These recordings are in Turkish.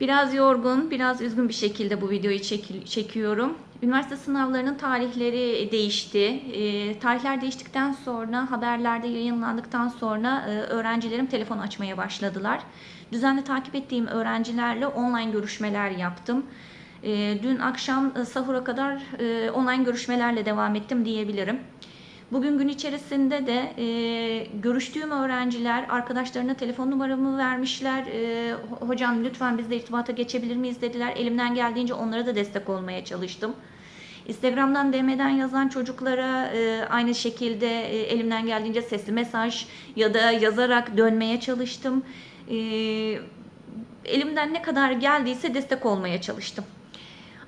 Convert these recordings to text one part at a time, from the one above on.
Biraz yorgun, biraz üzgün bir şekilde bu videoyu çeki- çekiyorum. Üniversite sınavlarının tarihleri değişti. Ee, tarihler değiştikten sonra, haberlerde yayınlandıktan sonra e, öğrencilerim telefon açmaya başladılar. Düzenli takip ettiğim öğrencilerle online görüşmeler yaptım. Ee, dün akşam e, sahura kadar e, online görüşmelerle devam ettim diyebilirim. Bugün gün içerisinde de e, görüştüğüm öğrenciler arkadaşlarına telefon numaramı vermişler. E, "Ho- hocam lütfen bizle irtibata geçebilir miyiz dediler. Elimden geldiğince onlara da destek olmaya çalıştım. Instagram'dan DM'den yazan çocuklara e, aynı şekilde e, elimden geldiğince sesli mesaj ya da yazarak dönmeye çalıştım. E, elimden ne kadar geldiyse destek olmaya çalıştım.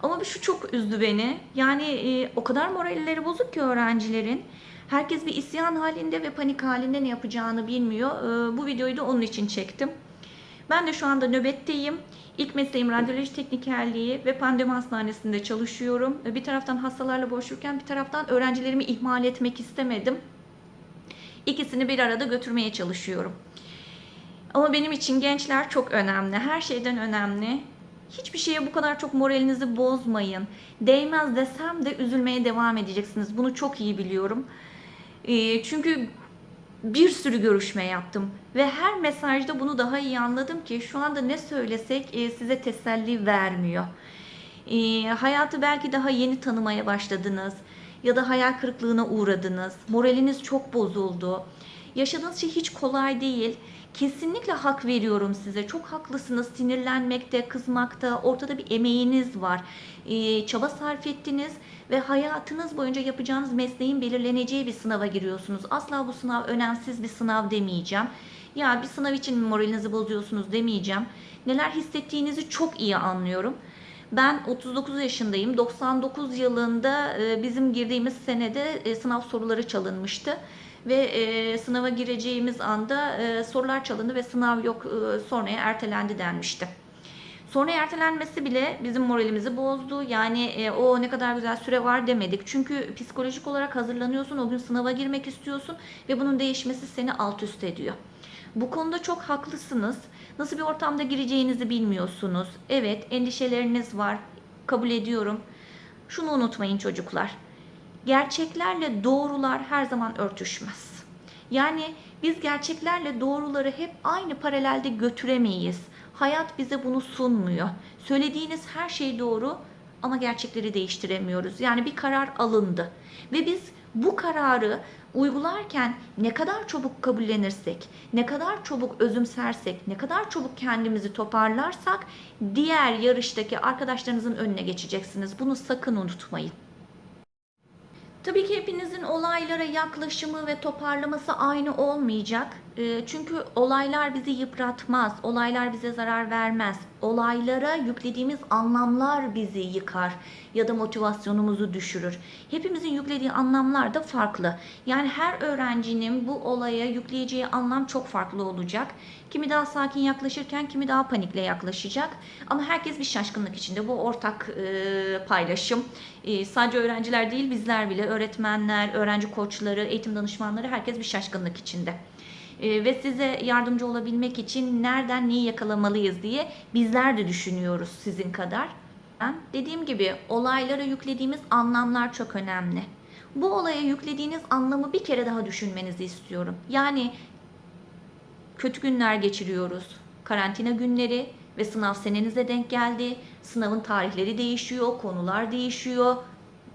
Ama şu çok üzdü beni. Yani e, o kadar moralleri bozuk ki öğrencilerin. Herkes bir isyan halinde ve panik halinde ne yapacağını bilmiyor. E, bu videoyu da onun için çektim. Ben de şu anda nöbetteyim. İlk mesleğim radyoloji teknikerliği ve pandemi hastanesinde çalışıyorum. E, Bir taraftan hastalarla boğuşurken bir taraftan öğrencilerimi ihmal etmek istemedim. İkisini bir arada götürmeye çalışıyorum. Ama benim için gençler çok önemli. Her şeyden önemli. Hiçbir şeye bu kadar çok moralinizi bozmayın. Değmez desem de üzülmeye devam edeceksiniz. Bunu çok iyi biliyorum. Ee, çünkü bir sürü görüşme yaptım ve her mesajda bunu daha iyi anladım ki şu anda ne söylesek e, size teselli vermiyor. Ee, hayatı belki daha yeni tanımaya başladınız ya da hayal kırıklığına uğradınız. Moraliniz çok bozuldu. Yaşadığınız şey hiç kolay değil. Kesinlikle hak veriyorum size. Çok haklısınız. Sinirlenmekte, kızmakta, ortada bir emeğiniz var. Ee, çaba sarf ettiniz ve hayatınız boyunca yapacağınız mesleğin belirleneceği bir sınava giriyorsunuz. Asla bu sınav önemsiz bir sınav demeyeceğim. Ya bir sınav için moralinizi bozuyorsunuz demeyeceğim. Neler hissettiğinizi çok iyi anlıyorum. Ben 39 yaşındayım. 99 yılında e, bizim girdiğimiz senede e, sınav soruları çalınmıştı ve e, sınava gireceğimiz anda e, sorular çalındı ve sınav yok e, sonraya ertelendi denmişti. Sonra ertelenmesi bile bizim moralimizi bozdu. Yani e, o ne kadar güzel süre var demedik. Çünkü psikolojik olarak hazırlanıyorsun, o gün sınava girmek istiyorsun ve bunun değişmesi seni alt üst ediyor. Bu konuda çok haklısınız. Nasıl bir ortamda gireceğinizi bilmiyorsunuz. Evet, endişeleriniz var. Kabul ediyorum. Şunu unutmayın çocuklar. Gerçeklerle doğrular her zaman örtüşmez. Yani biz gerçeklerle doğruları hep aynı paralelde götüremeyiz. Hayat bize bunu sunmuyor. Söylediğiniz her şey doğru ama gerçekleri değiştiremiyoruz. Yani bir karar alındı ve biz bu kararı uygularken ne kadar çabuk kabullenirsek, ne kadar çabuk özümsersek, ne kadar çabuk kendimizi toparlarsak diğer yarıştaki arkadaşlarınızın önüne geçeceksiniz. Bunu sakın unutmayın. Tabii ki hepinizin olaylara yaklaşımı ve toparlaması aynı olmayacak. Ee, Çünkü olaylar bizi yıpratmaz, olaylar bize zarar vermez. Olaylara yüklediğimiz anlamlar bizi yıkar ya da motivasyonumuzu düşürür. Hepimizin yüklediği anlamlar da farklı. Yani her öğrencinin bu olaya yükleyeceği anlam çok farklı olacak. Kimi daha sakin yaklaşırken kimi daha panikle yaklaşacak. Ama herkes bir şaşkınlık içinde. Bu ortak e, paylaşım. E, sadece öğrenciler değil bizler bile öğretmenler, öğrenci koçları, eğitim danışmanları herkes bir şaşkınlık içinde. E, ve size yardımcı olabilmek için nereden neyi yakalamalıyız diye bizler de düşünüyoruz sizin kadar. Dediğim gibi olaylara yüklediğimiz anlamlar çok önemli. Bu olaya yüklediğiniz anlamı bir kere daha düşünmenizi istiyorum. Yani kötü günler geçiriyoruz. Karantina günleri ve sınav senenize denk geldi. Sınavın tarihleri değişiyor, konular değişiyor.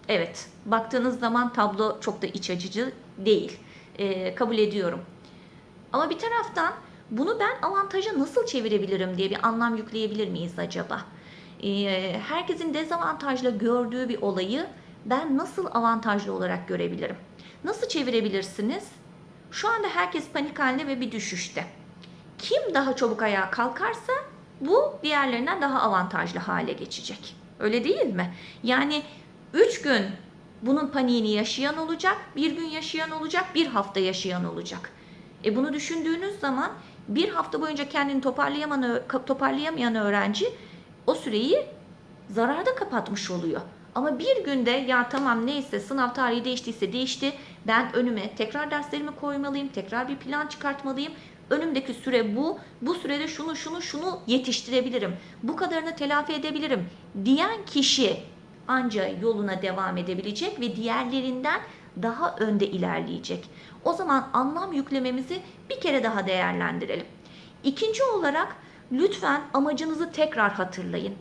Evet, baktığınız zaman tablo çok da iç açıcı değil. Ee, kabul ediyorum. Ama bir taraftan bunu ben avantaja nasıl çevirebilirim diye bir anlam yükleyebilir miyiz acaba? Ee, herkesin dezavantajla gördüğü bir olayı ben nasıl avantajlı olarak görebilirim? Nasıl çevirebilirsiniz? Şu anda herkes panik halinde ve bir düşüşte. Kim daha çabuk ayağa kalkarsa bu diğerlerinden daha avantajlı hale geçecek. Öyle değil mi? Yani 3 gün bunun paniğini yaşayan olacak, bir gün yaşayan olacak, bir hafta yaşayan olacak. E bunu düşündüğünüz zaman bir hafta boyunca kendini toparlayamayan, toparlayamayan öğrenci o süreyi zararda kapatmış oluyor. Ama bir günde ya tamam neyse sınav tarihi değiştiyse değişti. Ben önüme tekrar derslerimi koymalıyım. Tekrar bir plan çıkartmalıyım. Önümdeki süre bu. Bu sürede şunu şunu şunu yetiştirebilirim. Bu kadarını telafi edebilirim diyen kişi anca yoluna devam edebilecek ve diğerlerinden daha önde ilerleyecek. O zaman anlam yüklememizi bir kere daha değerlendirelim. İkinci olarak lütfen amacınızı tekrar hatırlayın.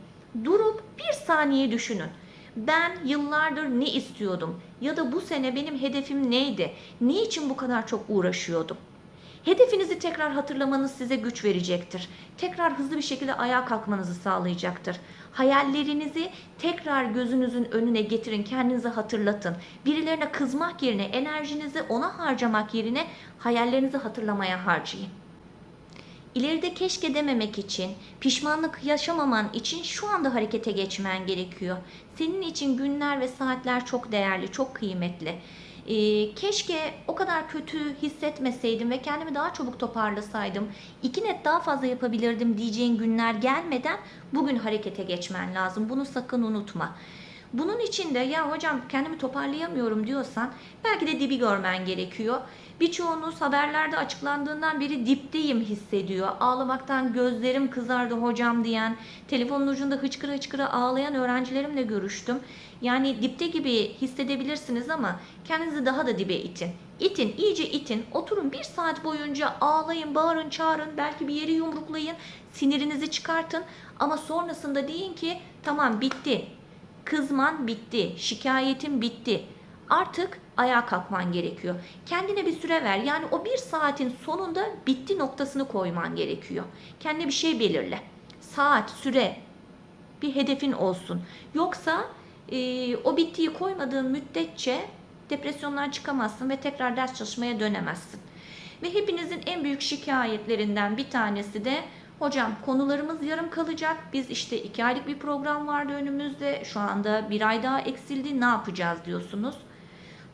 Durup bir saniye düşünün. Ben yıllardır ne istiyordum ya da bu sene benim hedefim neydi? Niçin bu kadar çok uğraşıyordum? Hedefinizi tekrar hatırlamanız size güç verecektir. Tekrar hızlı bir şekilde ayağa kalkmanızı sağlayacaktır. Hayallerinizi tekrar gözünüzün önüne getirin, kendinize hatırlatın. Birilerine kızmak yerine, enerjinizi ona harcamak yerine hayallerinizi hatırlamaya harcayın. İleride keşke dememek için, pişmanlık yaşamaman için şu anda harekete geçmen gerekiyor. Senin için günler ve saatler çok değerli, çok kıymetli. Ee, keşke o kadar kötü hissetmeseydim ve kendimi daha çabuk toparlasaydım, iki net daha fazla yapabilirdim diyeceğin günler gelmeden bugün harekete geçmen lazım. Bunu sakın unutma. Bunun için de ya hocam kendimi toparlayamıyorum diyorsan belki de dibi görmen gerekiyor. Birçoğunuz haberlerde açıklandığından beri dipteyim hissediyor. Ağlamaktan gözlerim kızardı hocam diyen, telefonun ucunda hıçkıra hıçkıra ağlayan öğrencilerimle görüştüm. Yani dipte gibi hissedebilirsiniz ama kendinizi daha da dibe itin. İtin, iyice itin. Oturun bir saat boyunca ağlayın, bağırın, çağırın. Belki bir yeri yumruklayın. Sinirinizi çıkartın. Ama sonrasında deyin ki tamam bitti. Kızman bitti. Şikayetin bitti. Artık ayağa kalkman gerekiyor. Kendine bir süre ver. Yani o bir saatin sonunda bitti noktasını koyman gerekiyor. Kendine bir şey belirle. Saat, süre, bir hedefin olsun. Yoksa e, o bittiği koymadığın müddetçe depresyondan çıkamazsın ve tekrar ders çalışmaya dönemezsin. Ve hepinizin en büyük şikayetlerinden bir tanesi de hocam konularımız yarım kalacak. Biz işte iki aylık bir program vardı önümüzde. Şu anda bir ay daha eksildi. Ne yapacağız diyorsunuz.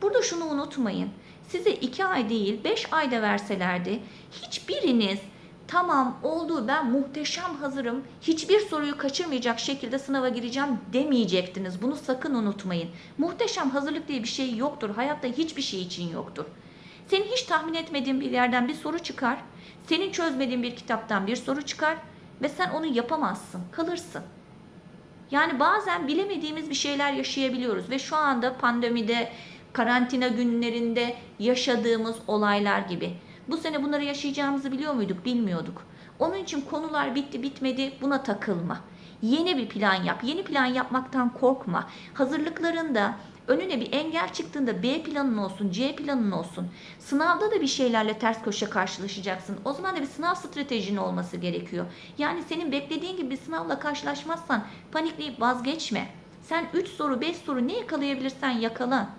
Burada şunu unutmayın. Size iki ay değil beş ayda verselerdi hiçbiriniz tamam oldu ben muhteşem hazırım hiçbir soruyu kaçırmayacak şekilde sınava gireceğim demeyecektiniz. Bunu sakın unutmayın. Muhteşem hazırlık diye bir şey yoktur. Hayatta hiçbir şey için yoktur. Senin hiç tahmin etmediğin bir yerden bir soru çıkar. Senin çözmediğin bir kitaptan bir soru çıkar ve sen onu yapamazsın. Kalırsın. Yani bazen bilemediğimiz bir şeyler yaşayabiliyoruz ve şu anda pandemide, karantina günlerinde yaşadığımız olaylar gibi. Bu sene bunları yaşayacağımızı biliyor muyduk? Bilmiyorduk. Onun için konular bitti bitmedi buna takılma. Yeni bir plan yap. Yeni plan yapmaktan korkma. Hazırlıklarında önüne bir engel çıktığında B planın olsun, C planın olsun. Sınavda da bir şeylerle ters köşe karşılaşacaksın. O zaman da bir sınav stratejin olması gerekiyor. Yani senin beklediğin gibi bir sınavla karşılaşmazsan panikleyip vazgeçme. Sen 3 soru, 5 soru ne yakalayabilirsen yakala.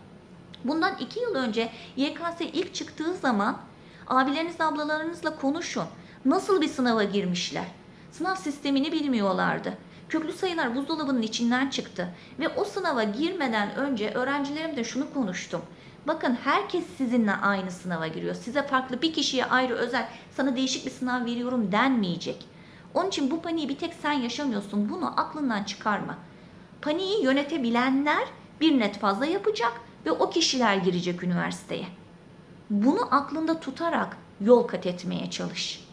Bundan 2 yıl önce YKS ilk çıktığı zaman abilerinizle ablalarınızla konuşun. Nasıl bir sınava girmişler? Sınav sistemini bilmiyorlardı. Köklü sayılar buzdolabının içinden çıktı ve o sınava girmeden önce öğrencilerimle şunu konuştum. Bakın herkes sizinle aynı sınava giriyor. Size farklı bir kişiye ayrı özel sana değişik bir sınav veriyorum denmeyecek. Onun için bu paniği bir tek sen yaşamıyorsun. Bunu aklından çıkarma. Paniği yönetebilenler bir net fazla yapacak ve o kişiler girecek üniversiteye. Bunu aklında tutarak yol kat etmeye çalış.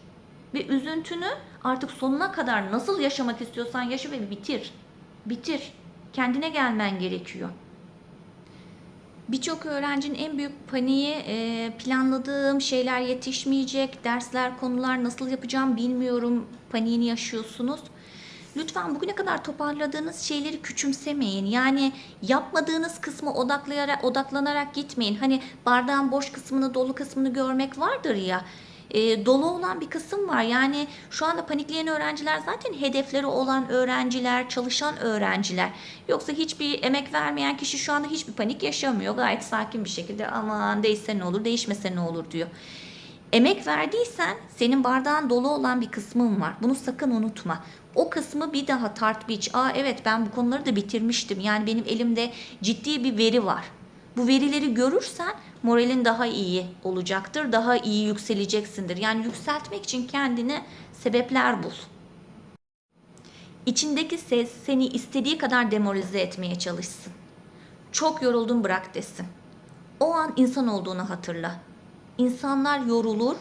Ve üzüntünü artık sonuna kadar nasıl yaşamak istiyorsan yaşa ve bitir. Bitir. Kendine gelmen gerekiyor. Birçok öğrencinin en büyük paniği e, planladığım şeyler yetişmeyecek, dersler, konular nasıl yapacağım bilmiyorum paniğini yaşıyorsunuz. Lütfen bugüne kadar toparladığınız şeyleri küçümsemeyin. Yani yapmadığınız kısmı odaklayarak, odaklanarak gitmeyin. Hani bardağın boş kısmını, dolu kısmını görmek vardır ya. E, dolu olan bir kısım var. Yani şu anda panikleyen öğrenciler zaten hedefleri olan öğrenciler, çalışan öğrenciler. Yoksa hiçbir emek vermeyen kişi şu anda hiçbir panik yaşamıyor. Gayet sakin bir şekilde aman değişse ne olur, değişmese ne olur diyor. Emek verdiysen senin bardağın dolu olan bir kısmın var. Bunu sakın unutma. O kısmı bir daha tart biç. Aa evet ben bu konuları da bitirmiştim. Yani benim elimde ciddi bir veri var. Bu verileri görürsen moralin daha iyi olacaktır. Daha iyi yükseleceksindir. Yani yükseltmek için kendine sebepler bul. İçindeki ses seni istediği kadar demoralize etmeye çalışsın. Çok yoruldum bırak desin. O an insan olduğunu hatırla. İnsanlar yorulur.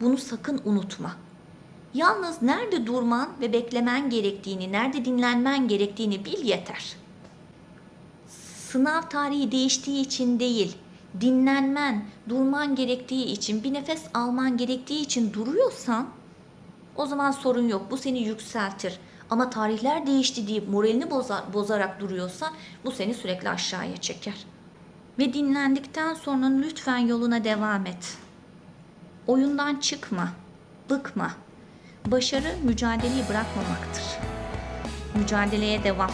Bunu sakın unutma. Yalnız nerede durman ve beklemen gerektiğini, nerede dinlenmen gerektiğini bil yeter. Sınav tarihi değiştiği için değil, dinlenmen, durman gerektiği için, bir nefes alman gerektiği için duruyorsan o zaman sorun yok. Bu seni yükseltir. Ama tarihler değişti deyip moralini bozar, bozarak duruyorsa bu seni sürekli aşağıya çeker. Ve dinlendikten sonra lütfen yoluna devam et. Oyundan çıkma, bıkma. Başarı mücadeleyi bırakmamaktır. Mücadeleye devam.